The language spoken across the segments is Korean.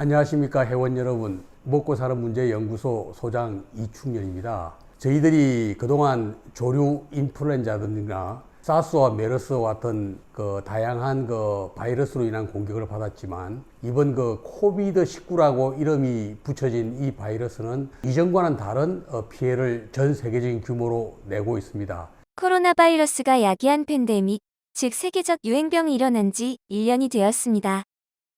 안녕하십니까 회원 여러분 먹고 사는 문제 연구소 소장 이충렬입니다. 저희들이 그동안 조류 인플루엔자든가 사스와 메르스와 같은 그 다양한 그 바이러스로 인한 공격을 받았지만 이번 그 코비드 19라고 이름이 붙여진 이 바이러스는 이전과는 다른 어, 피해를 전 세계적인 규모로 내고 있습니다. 코로나 바이러스가 야기한 팬데믹, 즉 세계적 유행병이 일어난 지 1년이 되었습니다.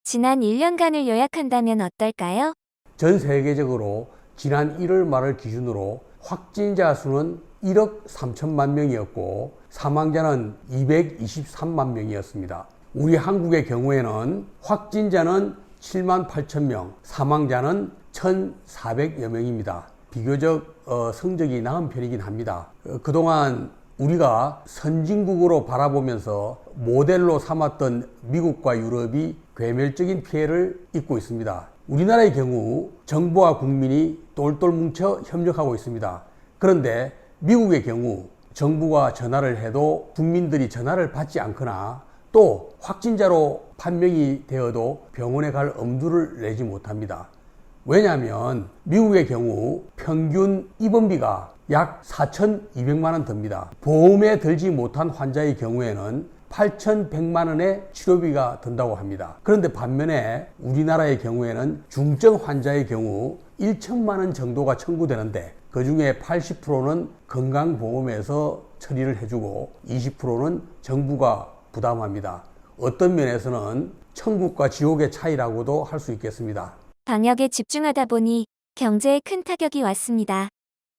지난 1년간을 요약한다면 어떨까요? 전 세계적으로 지난 1월 말을 기준으로 확진자 수는 1억 3천만 명이었고 사망자는 223만 명이었습니다. 우리 한국의 경우에는 확진자는 7만 8천 명, 사망자는 1,400여 명입니다. 비교적 어, 성적이 나은 편이긴 합니다. 어, 그동안 우리가 선진국으로 바라보면서 모델로 삼았던 미국과 유럽이 괴멸적인 피해를 입고 있습니다. 우리나라의 경우 정부와 국민이 똘똘 뭉쳐 협력하고 있습니다. 그런데 미국의 경우 정부가 전화를 해도 국민들이 전화를 받지 않거나 또 확진자로 판명이 되어도 병원에 갈 엄두를 내지 못합니다. 왜냐하면 미국의 경우 평균 입원비가 약 4,200만 원 듭니다. 보험에 들지 못한 환자의 경우에는 8,100만 원의 치료비가 든다고 합니다. 그런데 반면에 우리나라의 경우에는 중증 환자의 경우 1천만 원 정도가 청구되는데 그 중에 80%는 건강보험에서 처리를 해주고 20%는 정부가 부담합니다. 어떤 면에서는 천국과 지옥의 차이라고도 할 수 있겠습니다. 방역에 집중하다 보니 경제에 큰 타격이 왔습니다.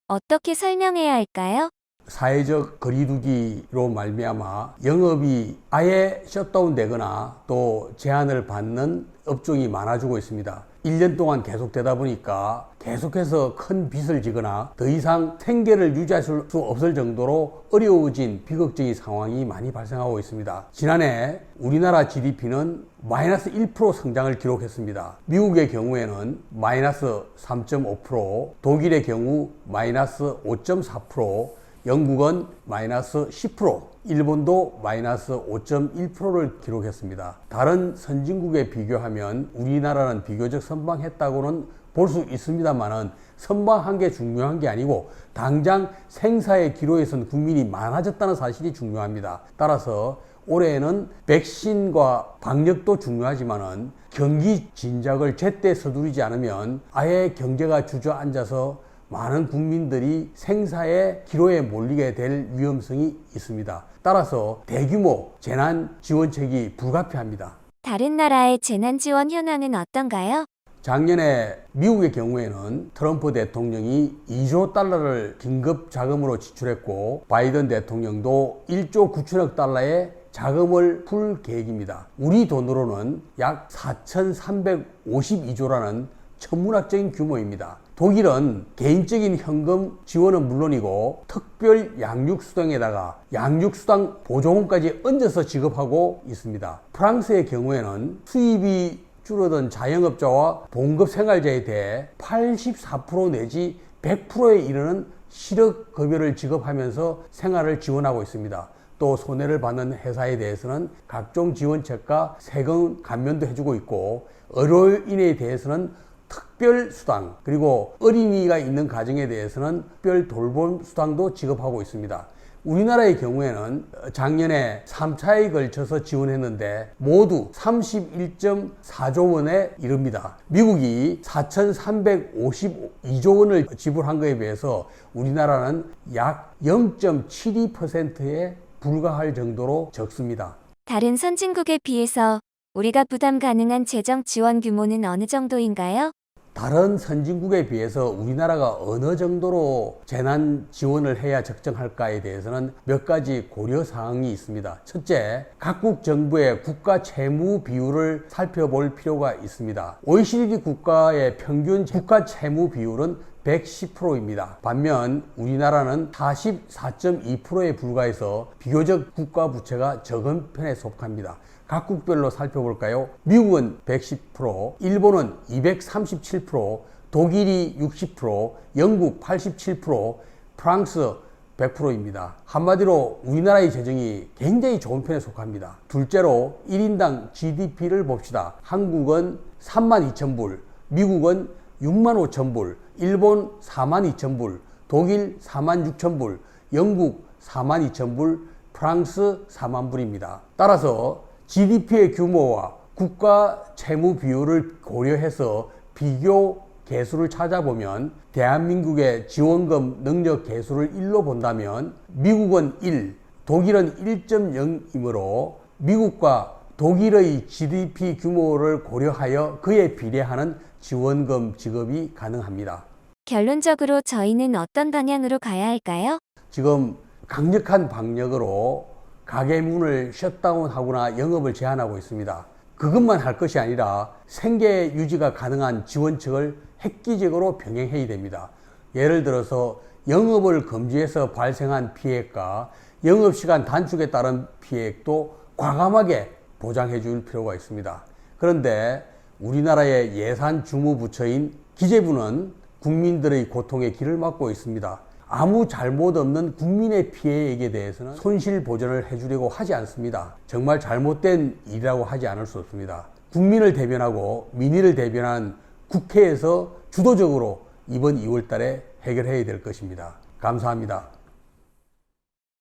어떻게 설명해야 할까요? 사회적 거리두기로 말미암아 영업이 아예 셧다운 되거나 또 제한을 받는 업종이 많아지고 있습니다. 1년 동안 계속되다 보니까 계속해서 큰 빚을 지거나 더 이상 생계를 유지할 수 없을 정도로 어려워진 비극적인 상황이 많이 발생하고 있습니다. 지난해 우리나라 GDP는 마이너스 1% 성장을 기록했습니다. 미국의 경우에는 마이너스 3.5%, 독일의 경우 마이너스 5.4%, 영국은 마이너스 10%, 일본도 마이너스 5.1%를 기록했습니다. 다른 선진국에 비교하면 우리나라는 비교적 선방했다고는 볼 수 있습니다만은 선방한 게 중요한 게 아니고 당장 생사의 기로에선 국민이 많아졌다는 사실이 중요합니다. 따라서 올해에는 백신과 방역도 중요하지만은 경기 진작을 제때 서두르지 않으면 아예 경제가 주저앉아서 많은 국민들이 생사의 기로에 몰리게 될 위험성이 있습니다. 따라서 대규모 재난 지원책이 불가피합니다. 다른 나라의 재난 지원 현황은 어떤가요? 작년에 미국의 경우에는 트럼프 대통령이 2조 달러를 긴급 자금으로 지출했고 바이든 대통령도 1조 9천억 달러의 자금을 풀 계획입니다. 우리 돈으로는 약 4,352조라는 천문학적인 규모입니다. 독일은 개인적인 현금 지원은 물론이고 특별 양육수당에다가 양육수당 보조금까지 얹어서 지급하고 있습니다. 프랑스의 경우에는 수입이 줄어든 자영업자와 봉급 생활자에 대해 84% 내지 100%에 이르는 실업급여를 지급하면서 생활을 지원하고 있습니다. 또 손해를 받는 회사에 대해서는 각종 지원책과 세금 감면도 해주고 있고 의료인에 대해서는 특별 수당 그리고 어린이가 있는 가정에 대해서는 특별 돌봄 수당도 지급하고 있습니다. 우리나라의 경우에는 작년에 3차에 걸쳐서 지원했는데 모두 31.4조 원에 이릅니다. 미국이 4,352조 원을 지불한 것에 비해서 우리나라는 약 0.72%에 불과할 정도로 적습니다. 다른 선진국에 비해서 우리가 부담 가능한 재정 지원 규모는 어느 정도인가요? 다른 선진국에 비해서 우리나라가 어느 정도로 재난 지원을 해야 적정할까에 대해서는 몇 가지 고려 사항이 있습니다. 첫째, 각국 정부의 국가 채무 비율을 살펴볼 필요가 있습니다. OECD 국가의 평균 국가 채무 비율은 110%입니다. 반면 우리나라는 44.2%에 불과해서 비교적 국가 부채가 적은 편에 속합니다. 각국별로 살펴볼까요? 미국은 110%, 일본은 237%, 독일이 60%, 영국 87%, 프랑스 100%입니다. 한마디로 우리나라의 재정이 굉장히 좋은 편에 속합니다. 둘째로 1인당 GDP를 봅시다. 한국은 3만 2천 불, 미국은 6만 5천 불, 일본 4만 2천 불, 독일 4만 6천 불, 영국 4만 2천 불, 프랑스 4만 불입니다. 따라서 GDP의 규모와 국가 채무 비율을 고려해서 비교 개수를 찾아보면 대한민국의 지원금 능력 개수를 1로 본다면 미국은 1, 독일은 1.0이므로 미국과 독일의 GDP 규모를 고려하여 그에 비례하는 지원금 지급이 가능합니다. 결론적으로 저희는 어떤 방향으로 가야 할까요? 지금 강력한 방역으로 가게 문을 셧다운하거나 영업을 제한하고 있습니다. 그것만 할 것이 아니라 생계 유지가 가능한 지원책을 획기적으로 병행해야 됩니다. 예를 들어서 영업을 금지해서 발생한 피해가 영업시간 단축에 따른 피해도 과감하게 보장해 줄 필요가 있습니다. 그런데 우리나라의 예산 주무부처인 기재부는 국민들의 고통에 길을 막고 있습니다. 아무 잘못 없는 국민의 피해에 대해서는 손실 보전을 해주려고 하지 않습니다. 정말 잘못된 일이라고 하지 않을 수 없습니다. 국민을 대변하고 민의를 대변한 국회에서 주도적으로 이번 2월 달에 해결해야 될 것입니다. 감사합니다.